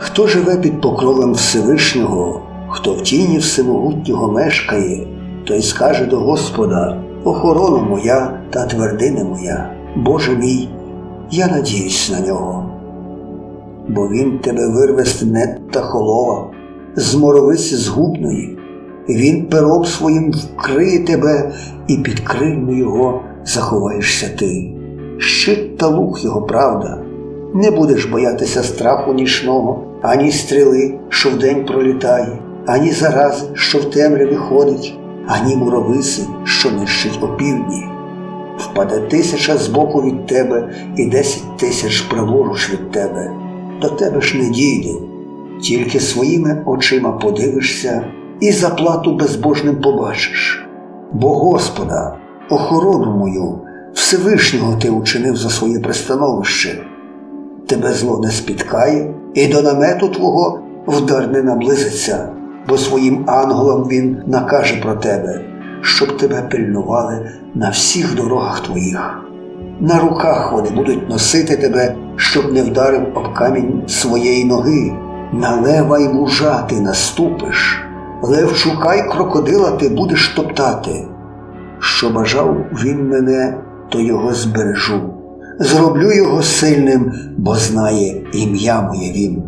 Хто живе під покровом Всевишнього, хто в тіні всемогутнього мешкає, той скаже до Господа: Охорона моя та твердине моя, Боже мій, я надіюсь на нього. Бо він тебе вирве з нетта холова, з моровиці згубної, він пером своїм вкриє тебе, і під крильми його заховаєшся ти. Щит та лук його правда, не будеш боятися страху нічного, ані стріли, що вдень пролітає, ані зарази, що в темряві ходить, ані муровиси, що нищить опівдні. Впаде тисяча збоку від тебе і десять тисяч праворуч від тебе. До тебе ж не дійде, тільки своїми очима подивишся і заплату безбожним побачиш. Бо Господа, охорону мою, Всевишнього ти учинив за своє пристановище. Тебе зло не спіткає, і до намету твого вдар не наблизиться, бо своїм ангелам він накаже про тебе, щоб тебе пильнували на всіх дорогах твоїх. На руках вони будуть носити тебе, щоб не вдарив об камінь своєї ноги. На лева й мужа ти наступиш, левчука й крокодила ти будеш топтати. Що бажав він мене, то його збережу. Зроблю його сильним, бо знає ім'я моє він.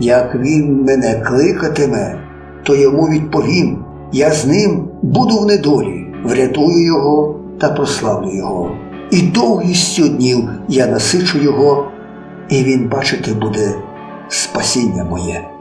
Як він мене кликатиме, то йому відповім, я з ним буду в недолі, врятую його та прославлю його. І довгістю днів я насичу його, і він бачити буде спасіння моє.